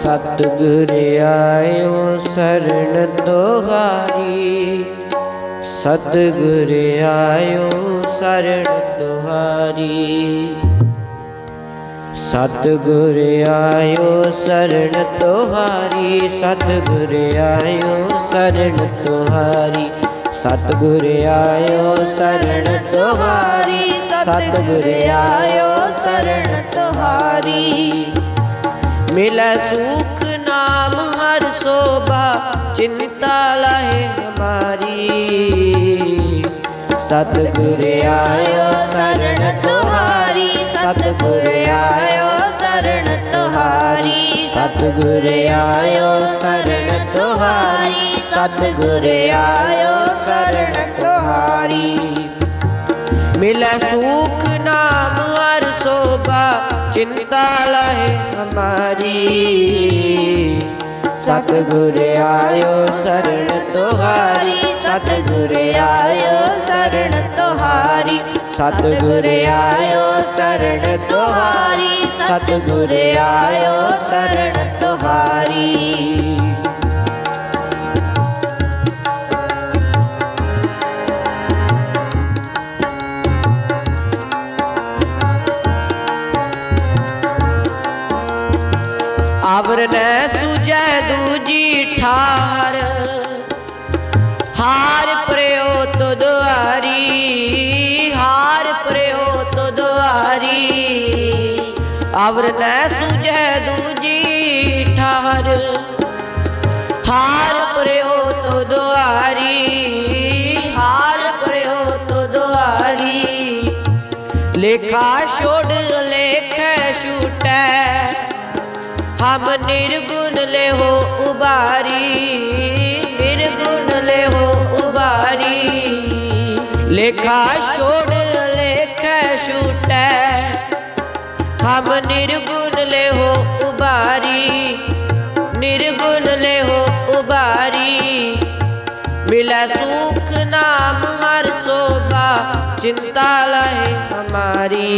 ਸਤਿਗੁਰ ਆਇਓ ਸਰਣ ਤੁਹਾਰੀ ਸਤਿਗੁਰ ਆਇਓ ਸਰਣ ਤੁਹਾਰੀ ਸਤਿਗੁਰ ਆਇਓ ਸਰਣ ਤੁਹਾਰੀ ਸਤਿਗੁਰ ਆਇਓ ਸਰਣ ਤੁਹਾਰੀ ਸਤਿਗੁਰ ਆਇਓ ਸਰਣ ਤੁਹਾਰੀ ਸਤਿਗੁਰ ਆਇਓ ਸਰਣ ਤੁਹਾਰੀ ਮਿਲੈ ਸੁਖ ਨਾਮ ਹਰ ਸੋਭਾ, ਚਿੰਤਾ ਲਹੇ ਹਮਾਰੀ। ਸਤਿਗੁਰ ਆਇਓ ਸਰਣ ਤੁਹਾਰੀ, ਸਤਿਗੁਰ ਆਇਓ ਸਰਣ ਤੁਹਾਰੀ। ਸਤਿਗੁਰ ਆਇਓ ਸਰਣ ਤੁਹਾਰੀ, ਸਤਿਗੁਰ ਆਇਓ ਸਰਣ ਤੁਹਾਰੀ। ਮਿਲੈ ਸੁਖ चिंता लहे हमारी सतगुर आयो शरण तुहारी सतगुर आयो शरण तुहारी सतगुर आयो शरण तुहारी सतगुर आयो शरण तुहारी ਦੂਜੀ ਠਾਰ। ਹਾਰ ਪ੍ਰਿਓ ਤੁਦਵਾਰੀ ਹਾਰ ਪ੍ਰਿਓ ਤੁਦਵਾਰੀ ਅਵਰ ਨੈ ਸੁਜੈ ਦੂਜੀ ਠਾਰ। ਹਾਰ ਪ੍ਰਿਓ ਤੁਦਵਾਰੀ ਹਾਰ ਪ੍ਰਿਓ ਤੁਦਵਾਰੀ ਲੇਖਾ ਛੋੜ ਲੇਖੈ ਛੂਟੈ हम निर्गुण ले हो उबारी निर्गुण ले हो उबारी लेखा छोड़ लेख छूट हम निर्गुण ले हो उबारी निर्गुण ले हो उबारी मिला सुख नाम हर शोभा चिंता लहे हमारी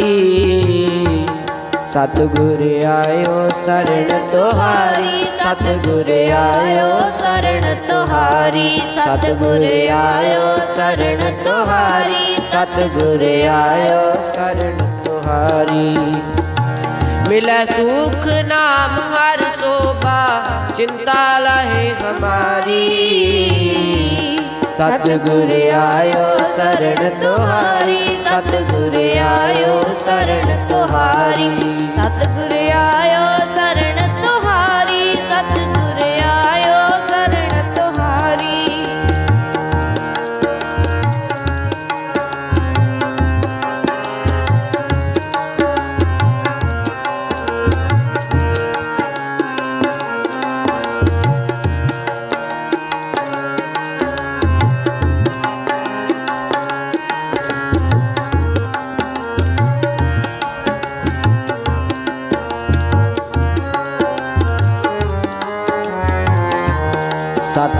ਸਤਿਗੁਰ ਆਇਓ ਸਰਣ ਤੁਹਾਰੀ, ਸਤਿਗੁਰ ਆਇਓ ਸਰਣ ਤੁਹਾਰੀ, ਸਤਿਗੁਰ ਆਇਓ ਸਰਣ ਤੁਹਾਰੀ, ਸਤਿਗੁਰ ਆਇਓ ਸਰਣ ਤੁਹਾਰੀ। ਮਿਲੈ ਸੁਖ ਨਾਮ ਹਰ ਸੋਭਾ, ਚਿੰਤਾ ਲਹੇ ਹਮਾਰੀ। ਸਤਿਗੁਰ ਆਇਓ ਸਰਣ ਤੁਹਾਰੀ ਸਤਿਗੁਰ ਆਇਓ ਸਰਣ ਤੁਹਾਰੀ ਸਤਿਗੁਰ ਆਇਓ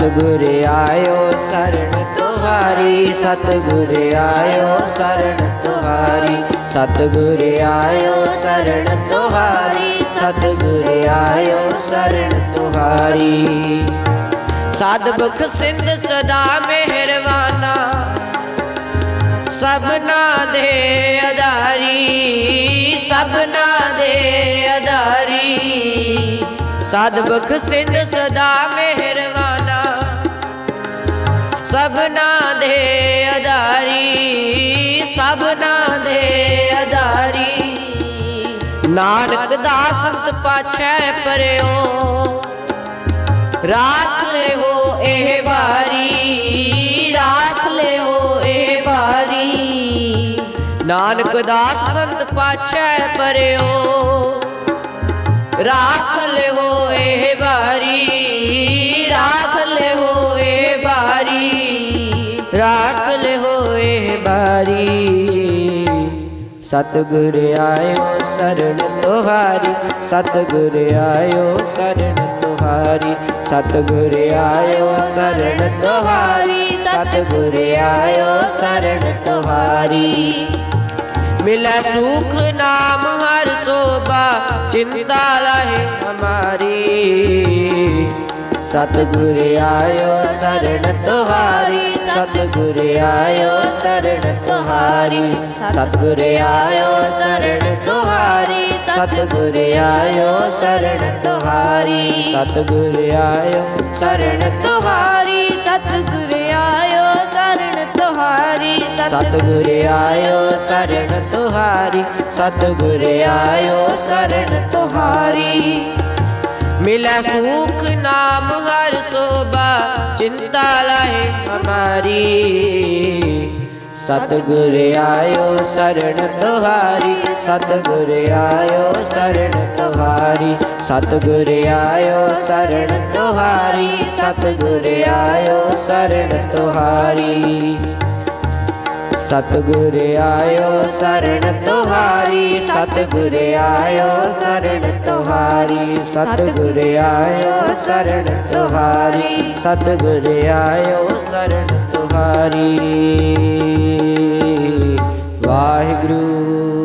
ਸਤਿਗੁਰ ਆਇਓ ਸਰਣ ਤੁਹਾਰੀ, ਸਤਿਗੁਰ ਆਇਓ ਸਰਣ ਤੁਹਾਰੀ, ਸਤਿਗੁਰ ਆਇਓ ਸਰਣ ਤੁਹਾਰੀ, ਸਤਿਗੁਰ ਆਇਓ ਸਰਣ ਤੁਹਾਰੀ। ਸਤਿਬਖ ਸਿੰਧ ਸਦਾ ਮਿਹਰਵਾਨਾ ਸਭਨਾ ਦੇ ਅਧਾਰੀ ਸਭਨਾ ਦੇ ਅਧਾਰੀ। ਸਤਿਬਖ ਸਿੰਧ ਸਦਾ ਮਿਹਰਵਾਨਾ ਸਭਨਾ ਦੇ ਅਧਾਰੀ ਸਭਨਾ ਦੇ ਅਧਾਰੀ ਨਾਨਕ ਦਾ ਸੰਤ ਪਾਛੈ ਪਰਿਓ, ਰਾਖ ਲਿਓ ਇਹ ਬਾਰੀ ਰਾਖ ਲਿਓ ਇਹ ਬਾਰੀ ਨਾਨਕ ਦਾਸ ਸੰਤ ਪਾਛੈ ਪਰਿਓ, ਰਾਖ ਲਿਓ ਇਹ ਵਾਰੀ ਰਾਖ ਲਿਓ ਰਾਖ ਲਿਓ ਇਹ ਬਾਰੀ। ਸਤਿਗੁਰ ਆਇਓ ਸਰਣ ਤੁਹਾਰੀ। ਸਤਿਗੁਰ ਆਇਓ ਸਰਣ ਤੁਹਾਰੀ। ਸਤਿਗੁਰ ਆਇਓ ਸਰਣ ਤੁਹਾਰੀ। ਸਤਿਗੁਰ ਆਇਓ ਸਰਣ ਤੁਹਾਰੀ। ਮਿਲੈ ਸੁਖ ਨਾਮ ਹਰ ਸੋਭਾ। ਚਿੰਤਾ ਲਹੇ ਹਮਾਰੀ। ਸਤਿਗੁਰ ਆਇਓ ਸਰਣ ਤੁਹਾਰੀ, ਸਤਿਗੁਰ ਆਇਓ ਸਰਣ ਤੁਹਾਰੀ। ਸਤਿਗੁਰ ਆਇਓ ਸਰਣ ਤੁਹਾਰੀ, ਸਤਿਗੁਰ ਆਇਓ ਸਰਣ ਤੁਹਾਰੀ। ਸਤਿਗੁਰ ਆਇਓ ਸਰਣ ਤੁਹਾਰੀ, ਸਤਿਗੁਰ ਆਇਓ ਸਰਣ ਤੁਹਾਰੀ। ਸਤਿਗੁਰ ਆਇਓ ਸਰਣ ਤੁਹਾਰੀ, ਸਤਿਗੁਰ ਆਇਓ ਸਰਣ ਤੁਹਾਰੀ। मिला सुख नाम हर शोभा चिंता लाए हमारी सतगुर आयो शरण तुहारी सतगुर आयो शरण तुहारी सतगुर आयो शरण तुहारी सतगुर आयो शरण तुहारी ਸਤਿਗੁਰ ਆਇਓ ਸਰਣ ਤੁਹਾਰੀ, ਸਤਿਗੁਰ ਆਇਓ ਸਰਣ ਤੁਹਾਰੀ, ਸਤਿਗੁਰ ਆਇਓ ਸਰਣ ਤੁਹਾਰੀ, ਸਤਿਗੁਰ ਆਇਓ ਸਰਣ ਤੁਹਾਰੀ। ਵਾਹਿਗੁਰੂ।